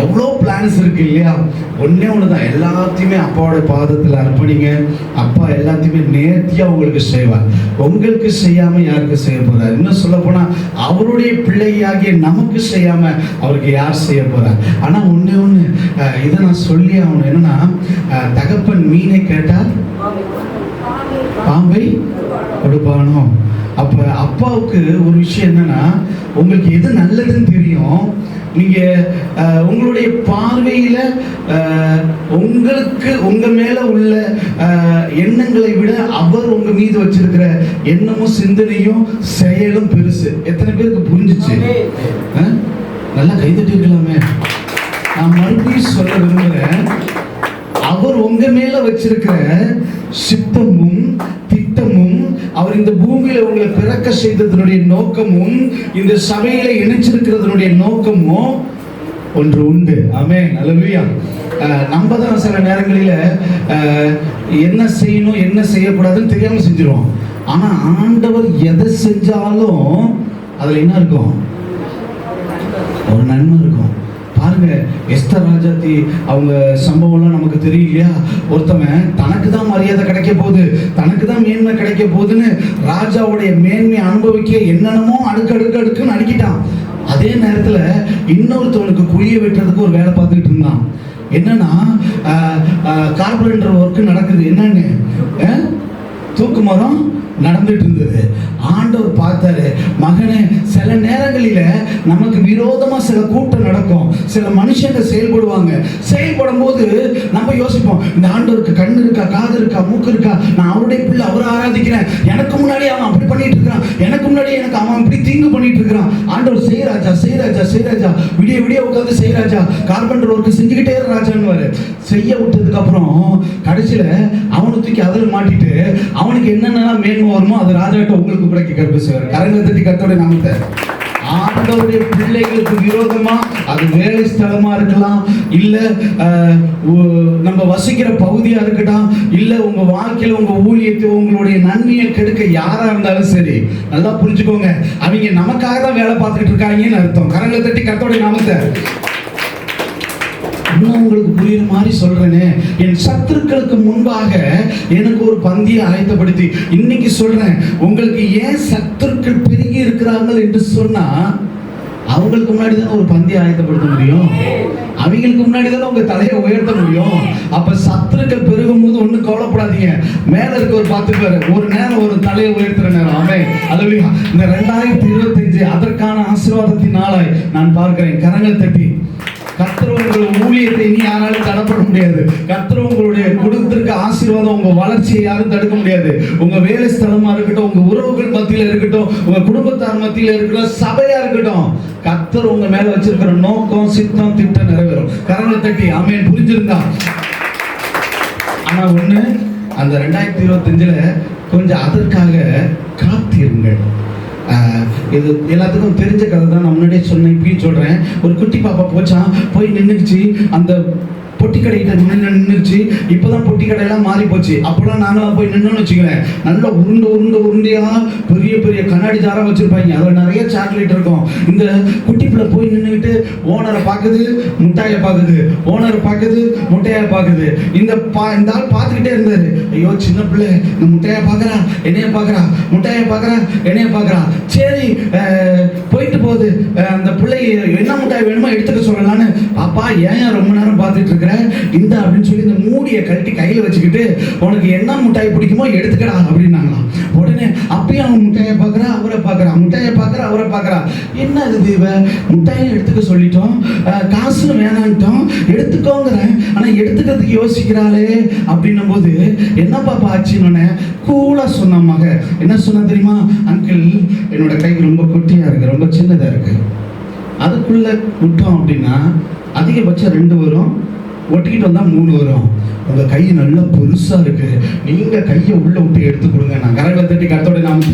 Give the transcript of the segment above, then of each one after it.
எவ்வளோ பிளான்ஸ் இருக்கு இல்லையா? ஒண்ணே ஒன்று தான் எல்லாத்தையுமே அப்பாவோட பாதத்தில் அர்ப்பணிங்க. அப்பா எல்லாத்தையுமே நேர்த்தியாக உங்களுக்கு செய்வார். உங்களுக்கு செய்யாம யாருக்கு செய்ய போறார்? இன்னும் சொல்ல போனா அவருடைய பிள்ளையாகிய நமக்கு செய்யாம அவருக்கு யார் செய்ய போறார் ஆனா ஒண்ணே ஒன்று இதை நான் சொல்லி ஆகணும். என்னன்னா தகப்பன் மீனை கேட்டால் பாம்பை கொடுப்பானோ? அப்ப அப்பாவுக்கு ஒரு விஷயம் என்னன்னா உங்களுக்கு எது நல்லதுன்னு தெரியும் நீங்க உங்களுடைய பார்வையில உங்களுக்கு உங்க மேல உள்ள எண்ணங்களை விட அவர் உங்க மீது வச்சிருக்கிற எண்ணமும் சிந்தனையும் செயலும் பெருசு. எத்தனை பேருக்கு புரிஞ்சுச்சு? நல்லா கைதட்டிருக்கலாமே நான் மறுபடியும் சொல்ல விரும்புகிறேன் அவர் உங்க மேல வச்சிருக்கிற சித்தமும் பூமியில பிறக்க செய்ததனுடைய நோக்கமும் இந்த சபையில இணைச்சிருக்கிறதனுடைய நோக்கமும் ஒன்று உண்டு. ஆமே நல்லவியா நம்ம தான் சில நேரங்களில் என்ன செய்யணும் என்ன செய்யக்கூடாதுன்னு தெரியாமல் செஞ்சிருவோம். ஆனால் ஆண்டவர் எதை செஞ்சாலும் அதில் என்ன இருக்கும்? ஒரு நன்மை இருக்கும். பாருங்க எஸ்தர் ராஜாத்தி அவங்க சம்பவம்லாம் நமக்கு தெரியும் இல்லையா ஒருத்தவன் தனக்கு தான் மரியாதை கிடைக்க போகுது தனக்கு தான் மேன்மை கிடைக்க போகுதுன்னு ராஜாவுடைய மேன்மை அனுபவிக்க என்னென்னமோ அடுக்கு அடுக்கு அடுக்குன்னு அடிக்கிட்டான். அதே நேரத்தில் இன்னொருத்தவனுக்கு குழிய வெட்டுறதுக்கு ஒரு வேலை பார்த்துக்கிட்டு இருந்தான். என்னன்னா கார்பரேட்டர் ஒர்க்கு நடக்குது. என்னன்னு? தூக்கு மரம் நடந்துட்டு இருந்தது. ஆண்டவர் பார்த்தாரு மகனே சில நேரங்களில நமக்கு விரோதமா சில கூட்டம் நடக்கும். சில மனுஷங்க செயல்படுவாங்க. செயல்படும் போது நம்ம யோசிப்போம் இந்த ஆண்டவருக்கு கண்ணு இருக்கா காது இருக்கா மூக்கு இருக்கா? நான் அவருடைய பிள்ளை அவரை ஆராதிக்கிறேன். எனக்கு முன்னாடி அவன் அப்படி பண்ணிட்டு இருக்கிறான். எனக்கு முன்னாடி எனக்கு அவன் இப்படி தீங்கு பண்ணிட்டு இருக்கிறான். ஆண்டவர் செய்யராஜா செய்யராஜா செய்யராஜா விடிய விடிய உட்காந்து செய்யராஜா கார்பெண்டர் ஒர்க் செஞ்சுக்கிட்டே ராஜான்னு செய்ய விட்டதுக்கு அப்புறம் கடைசியில அவனை தூக்கி அதில் மாட்டிட்டு அவனுக்கு என்னென்னலாம் மேன்மை வருமோ அது ராஜாட்ட உங்களுக்கு கூட கற்பு செய்வார் கரங்களை தட்டி கத்தோட நாமத்தை. ஆண்டவருடைய பிள்ளைகளுக்கு விரோதமா அது வேலை ஸ்தலமா இருக்கலாம் இல்ல நம்ம வசிக்கிற பகுதியா இருக்கட்டும் இல்ல உங்க வாழ்க்கையில உங்க ஊழியத்தை உங்களுடைய நன்மையை கெடுக்க யாரா இருந்தாலும் சரி நல்லா புரிஞ்சுக்கோங்க. அவங்க நமக்காக தான் வேலை பார்த்துக்கிட்டு இருக்காங்கன்னு அர்த்தம். கரங்களை தட்டி கத்தோட நாமத்தை. இன்னும் உங்களுக்கு புரியுற மாதிரி சொல்றேனே. என் சத்துருக்களுக்கு முன்பாக எனக்கு ஒரு பந்தியை ஆயத்தப்படுத்தி இன்னைக்கு சொல்றேன் உங்களுக்கு ஏன் சத்துருக்கள் பெருகி இருக்கிறார்கள்? என்று சொன்னா அவங்களுக்கு முன்னாடி தானே ஒரு பந்தியை ஆயத்தப்படுத்த முடியும். அவங்களுக்கு முன்னாடி தானே உங்க தலையை உயர்த்த முடியும். அப்ப சத்துருக்கள் பெருகும் போது ஒண்ணும் கவலைப்படாதீங்க. மேல இருக்க ஒரு பத்து பேர் ஒரு நேரம் ஒரு தலையை உயர்த்துற நேரம். ஆமே அதுலயும் இந்த ரெண்டாயிரத்தி இருபத்தஞ்சு அதற்கான ஆசீர்வாதத்தின் நாளாய் நான் பார்க்கிறேன். கரங்கள் தட்டி. கத்திர உங்கள் ஊழியத்தை இனி யாராலும் தடப்பட முடியாது. கர்த்தர் உங்களுடைய குடும்பத்திற்கு ஆசீர்வாதம் உங்க வளர்ச்சியை யாரும் தடுக்க முடியாது. உங்க வேலை ஸ்தலமா இருக்கட்டும் உங்க உறவுகள் மத்தியில இருக்கட்டும் உங்க குடும்பத்தார் மத்தியில இருக்கட்டும் சபையா இருக்கட்டும் கத்தர் உங்க மேல வச்சிருக்கிற நோக்கம் சித்தம் திட்டம் நிறைவேறும். கரங்களை தட்டி ஆமேன். புரிஞ்சிருந்தா? ஆனா ஒண்ணு அந்த ரெண்டாயிரத்தி இருபத்தஞ்சுல கொஞ்சம் அதற்காக காத்திருங்கள். இது எல்லாத்துக்கும் தெரிஞ்ச கதை தான் நான் முன்னாடியே சொன்னேன் இப்பயும் சொல்றேன். ஒரு குட்டி பாப்பா போச்சான் போய் நின்றுச்சு அந்த பொட்டி கடைகிட்ட நின்று நின்றுச்சு இப்போதான் பொட்டி கடையெல்லாம் மாறி போச்சு அப்போலாம் நாங்களாம் போய் நின்னோம்னு வச்சுக்கிறேன் நல்லா உருண்டு உருண்டு உருண்டையா பெரிய பெரிய கண்ணாடி ஜாரா வச்சுருப்பாங்க. அதில் நிறைய சாக்லேட் இருக்கும். இந்த குட்டி பிள்ளை போய் நின்றுக்கிட்டு ஓனரை பார்க்குது முட்டாயை பார்க்குது. ஓனரை பார்க்குது முட்டையை பார்க்குது. இந்த பா இந்த ஆள் பார்த்துக்கிட்டே இருந்தாரு. ஐயோ சின்ன பிள்ளை இந்த முட்டையை பார்க்குறா என்னைய பார்க்குறா முட்டையை பார்க்குறா என்னைய பார்க்குறா. சரி போயிட்டு போகுது. அந்த பிள்ளை என்ன முட்டாய் வேணுமோ எடுத்துக்க சொல்லலான்னு அப்பா ஏன் ரொம்ப நேரம் பார்த்துட்டு இருக்கிற? இந்த அப்படின்னு சொல்லி இந்த மூடியை கழட்டி கையில் வச்சுக்கிட்டு உனக்கு என்ன முட்டாய் பிடிக்குமோ எடுத்துக்கடா அப்படின்னாங்களாம். உடனே அப்பயும் அவன் முட்டாயை பார்க்குறா அவரை பார்க்குறா முட்டாயை பார்க்குறா அவரை பார்க்குறா. என்ன இது இவ முட்டாயை எடுத்துக்க சொல்லிட்டோம். காசு வேணான்ட்டோம். எடுத்துக்கோங்கிறேன். ஆனால் எடுத்துக்கிறதுக்கு யோசிக்கிறாளே. அப்படின்னும் போது என்ன பாப்பா ஆச்சுன்னு கூலாக சொன்ன மக. என்ன சொன்ன தெரியுமா? அங்கிள் என்னோட கை ரொம்ப குட்டியாக இருக்கு ரொம்ப சின்னதாக இருக்கு. அதுக்குள்ள விட்டோம் அப்படின்னா அதிகபட்சம் ரெண்டு வரும். ஒட்டிக்கிட்டு வந்தால் மூணு வரும். உங்கள் கை நல்லா பெருசாக இருக்குது நீங்கள் கையை உள்ளே விட்டு எடுத்து கொடுங்க. நான் கரங்களை தட்டி கத்தோட நாம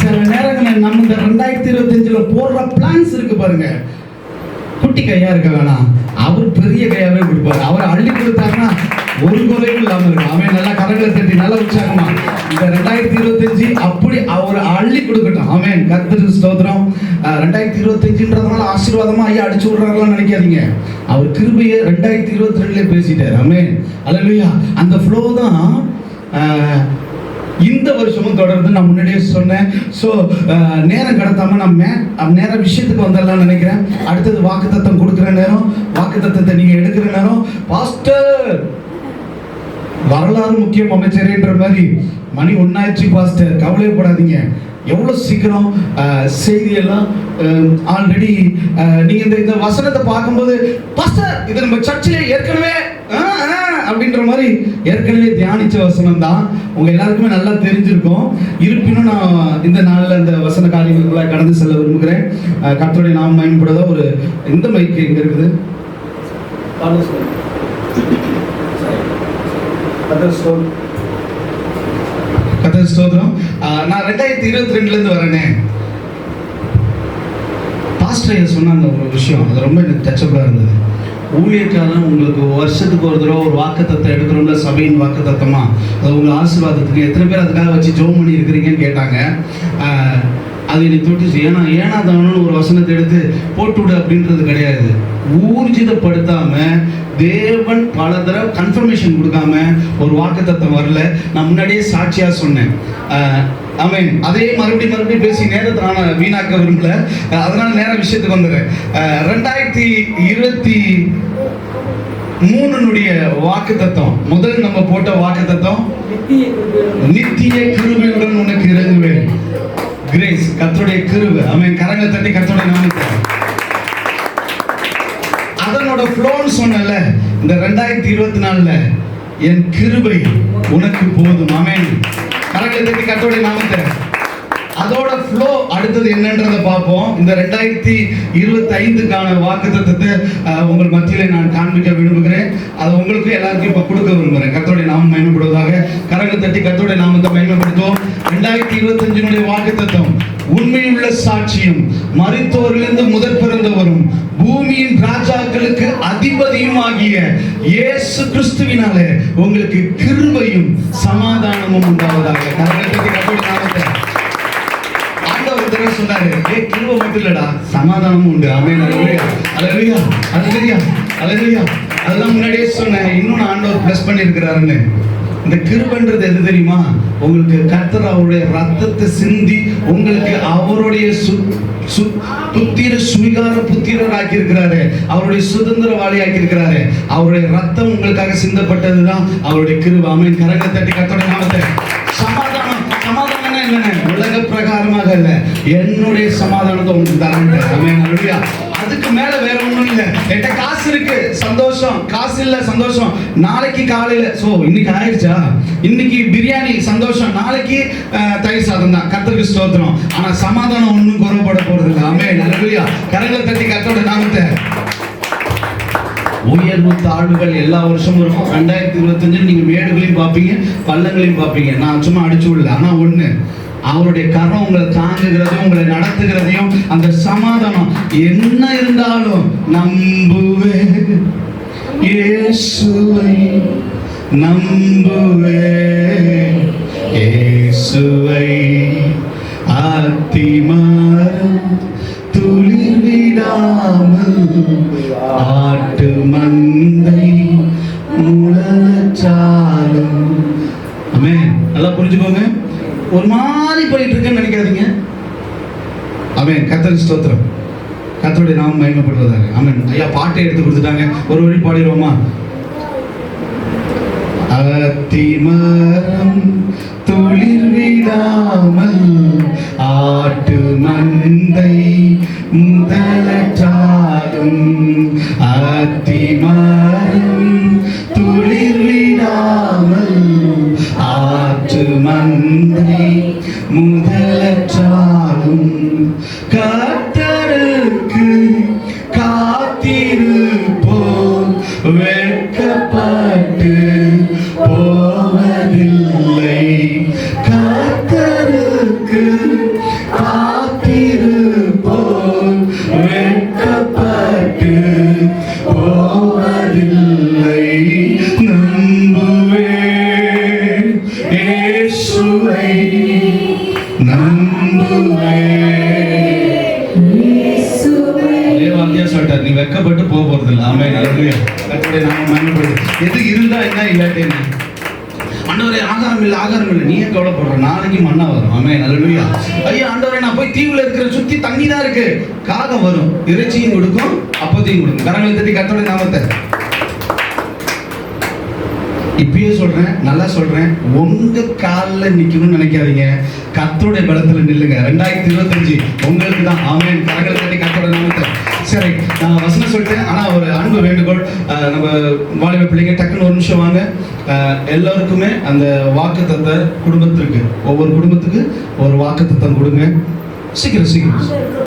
சில நேரங்களில் நம்ம இந்த ரெண்டாயிரத்தி இருபத்தஞ்சில் போடுற பிளான்ஸ் இருக்குது பாருங்கள் குட்டி கையாக இருக்க வேணாம். அவர் பெரிய கையாவே கொடுப்பாரு. அவர் அள்ளி கொடுத்தாருன்னா ஒரு குறையும் இல்லாம இருக்கும். அவன் நல்லா கரங்களை தட்டி நல்லா உற்சாகமா. இந்த ரெண்டாயிரத்தி இருபத்தஞ்சு அப்படி அவர் அள்ளி கொடுக்கட்டும். அவன் கத்திரி ஸ்தோத்திரம். ரெண்டாயிரத்தி இருபத்தஞ்சுன்றதுனால ஆசீர்வாதமா ஐயா அடிச்சு விடுறாங்களாம் நினைக்காதீங்க. அவர் கிருபையை ரெண்டாயிரத்தி இருபத்தி ரெண்டுல பேசிட்டார். ஆமே அல்லையா அந்த ஃப்ளோ தான் இந்த வருஷமும் தொடர்ந்து நான் முன்னாடியே சொன்னேன். ஸோ நேரம் கடத்தாம நான் மே நேர விஷயத்துக்கு வந்துடலாம்னு நினைக்கிறேன். அடுத்தது வாக்குத்தத்தம் கொடுக்குற நேரம் வாக்குத்தத்தத்தை நீங்க எடுக்கிற நேரம். பாஸ்டர் வரலாறு முக்கியம் அமைச்சரேன்ற மாதிரி மணி ஒன்னாயிடுச்சு பாஸ்டர் கவலைப்படாதீங்க எவ்வளோ சீக்கிரம் செய்தியெல்லாம் ஆல்ரெடி நீங்கள் இந்த இந்த வசனத்தை பார்க்கும்போது பாஸ்டர் இது நம்ம சர்ச்சில் ஏற்கனவே அப்படின்ற மாதிரி ஏற்கனவே தியானிச்ச வசனம் தான் உங்க எல்லாருக்குமே நல்லா தெரிஞ்சிருக்கும். இருப்பினும் நான் இந்த நாளில் இந்த வசன காரியங்களுக்குள்ள கடந்து செல்ல விரும்புகிறேன். அஹ், கர்த்தருடைய நாம் பயன்படுத? ஒரு எந்த மைக்கு எங்க இருக்குது? கத்தர் ஸ்தோத்திரம். நான் ரெண்டாயிரத்தி இருபத்தி ரெண்டுலேருந்து வரேனே. பாஸ்டர் அந்த ஒரு விஷயம். அது ரொம்ப எனக்கு டச்சபிளாக இருந்தது. ஊழியக்காரன் உங்களுக்கு வருஷத்துக்கு ஒரு தடவை ஒரு வாக்குத்தத்தை எடுக்கிறோம்ல சபையின் வாக்குத்தத்தமா? அது உங்கள் ஆசீர்வாதத்துக்கு எத்தனை பேர் அதுக்காக வச்சு ஜோம் பண்ணி இருக்கிறீங்கன்னு கேட்டாங்க அது என்னை தொட்டுச்சு ஏன்னா ஏன்னா தானு ஒரு வசனத்தை எடுத்து போட்டு விடு அப்படின்றது கிடையாது. ஊர்ஜிதப்படுத்தாம தேவன் பல தடவை கன்ஃபர்மேஷன் கொடுக்காம ஒரு வாக்குத்தத்தம் வரல. நான் முன்னாடியே சாட்சியாக சொன்னேன். ஆமீன். அதே மறுபடியும் மறுபடியும் பேசி நேரத்தை நான் வீணாக்க விரும்பல. அதனால நேர விஷயத்துக்கு வந்துடுறேன். ரெண்டாயிரத்தி இருபத்தி மூணுனுடைய வாக்கு தத்துவம் முதல் நம்ம போட்ட வாக்கு தத்துவம் நித்திய கிருபையுடன் உனக்கு இறங்குவேன். கிரேஸ் கர்த்தருடைய கிருபை. அவன் கரங்களை தட்டி கர்த்தருடைய நாமத்தை அதனோட ஃப்ளோன்னு சொன்னல இந்த ரெண்டாயிரத்தி இருபத்தி நாலுல என் கிருபை உனக்கு போதும். அமேன் கரங்களை தட்டி நாமத்தை அதோட ஃப்ளோ அடுத்தது என்னன்றதை பார்ப்போம். இந்த ரெண்டாயிரத்தி இருபத்தி ஐந்துக்கான வாக்கு தத்துவத்தை உங்கள் மத்தியிலே நான் காண்பிக்க விரும்புகிறேன். அது உங்களுக்கு எல்லாருக்கும் இப்போ கொடுக்க விரும்புகிறேன். கத்தோடைய நாமம் பயன்படுவதாக கரங்களை தட்டி கத்தோடைய நாமத்தை பயன்படுத்துவோம் ரெண்டாயிரத்தி இருபத்தஞ்சினுடைய வாக்குத்தத்தம் உண்மையுள்ள சாட்சியும் மரித்தோரிலிருந்து முதற் பிறந்தவரும் பூமியின் ராஜா அதிபதியும் ஆகிய இயேசு கிறிஸ்துவினாலே உங்களுக்கு கிருபையும் சமாதானமும் உண்டாவதாக. ஆண்டவர் சொன்னாரு ஏ கிருபை மட்டும் இல்லடா சமாதானமும் உண்டு. ஆமென். அல்லேலூயா அல்லேலூயா அல்லேலூயா அல்லேலூயா அதெல்லாம் முன்னாடியே சொன்னேன். இன்னும் நான் ஆண்டவர் ப்ளஸ் பண்ணியிருக்கிறாருன்னு. இந்த கிருபன்றது எது தெரியுமா? உங்களுக்கு கர்த்தர் அவருடைய ரத்தத்தை சிந்தி உங்களுக்கு அவருடைய சு சு புத்திர சுவிகார புத்திரர் ஆக்கியிருக்கிறாரு அவருடைய சுதந்திரவாளி ஆக்கியிருக்கிறாரு அவருடைய ரத்தம் உங்களுக்காக சிந்தப்பட்டதுதான் அவருடைய கிருபை. அமைன் கரங்க தட்டி கத்தோட நாமத்தை சமாதானம் சமாதானம் என்னென்ன? உலக பிரகாரமாக இல்லை என்னுடைய சமாதானத்தை உங்களுக்கு தரேன். அமைன் அதுக்கு மேல வேற ஒண்ணும் இல்ல. என்கிட்ட காசு இருக்கு. சந்தோஷம். காசு இல்ல சந்தோஷம். நாளைக்கு காலையில சோ இன்னைக்கு ஆயிடுச்சா இன்னைக்கு பிரியாணி சந்தோஷம். நாளைக்கு தயிர் சாதம் தான். கர்த்தருக்கு ஸ்தோத்திரம். ஆனா சமாதானம் ஒண்ணும் குறைபட போறது இல்லை. ஆமென். நல்லபடியா கரங்களை தட்டி கத்தோட நாமத்தை. உயர்வு தாழ்வுகள் எல்லா வருஷமும் இருக்கும். ரெண்டாயிரத்தி இருபத்தஞ்சு நீங்க மேடுகளையும் பார்ப்பீங்க பள்ளங்களையும் பார்ப்பீங்க. நான் சும்மா அடிச்சு விடல. ஆனா ஒண்ணு அவருடைய கரம் உங்களை தாங்குகிறதையும் உங்களை நடத்துகிறதையும் அந்த சமாதானம் என்ன இருந்தாலும் நம்புவேன் இயேசுவை நம்புவேன் இயேசுவை அத்திமரம் துளிர் ஆட்டு மந்தை முழச்சாலும் அமே நல்லா புரிஞ்சுக்கோங்க. ஒரு மா பண்ணிட்டு இருக்கேன்னு நினைக்காதீங்க. அவன் கத்தன் ஸ்தோத்திரம். கத்தருடைய நாமம் மகிமைப்படுவதாக. அவன் ஐயா பாட்டை எடுத்து கொடுத்துட்டாங்க. ஒரு வழி பாடிடுவோமா? அத்திமரம் தொழில் விடாமல் ஆட்டு மந்தை முதலற்றாலும் அத்திமரம் துளிர் விடாமல் காத்திருப்போம். வெட்கப்பட்டு போவதில்லை. நம்புவேன் இயேசுவை நம்புவேன் வெக்கப்பட்டு போக போறது இல்லை ஆமே நல்ல எது இருந்தா என்ன இல்லாட்டி என்ன ஆண்டவரே ஆகாரம் இல்லை ஆகாரம் இல்லை நீ ஏன் கவலைப்படுற நாளைக்கு மண்ணா வரும். ஆமே நல்ல ஐயா ஆண்டவரே நான் போய் தீவுல இருக்கிற சுத்தி தண்ணி தான் இருக்கு. காகம் வரும். இறைச்சியும் கொடுக்கும் அப்பத்தையும் கொடுக்கும். கரங்களை தட்டி கத்தோட நாமத்தை. இப்பயே சொல்றேன் நல்லா சொல்றேன். உங்க காலில் நிக்கணும்னு நினைக்காதீங்க. கத்தோடைய பலத்துல நில்லுங்க. ரெண்டாயிரத்தி இருபத்தஞ்சு உங்களுக்கு தான். ஆமேன். கரங்களை தட்டி கத்தோட நாமத்தை. சரி நான் வசனம் சொல்லிட்டேன். ஆனா ஒரு அன்பு வேண்டுகோள். நம்ம வாலிப பிள்ளைங்க டக்குன்னு ஒரு நிமிஷம் வாங்க. எல்லாருக்குமே அந்த வாக்கு குடும்பத்திற்கு. ஒவ்வொரு குடும்பத்துக்கு ஒரு வாக்கு கொடுங்க. சீக்கிரம் சீக்கிரம்.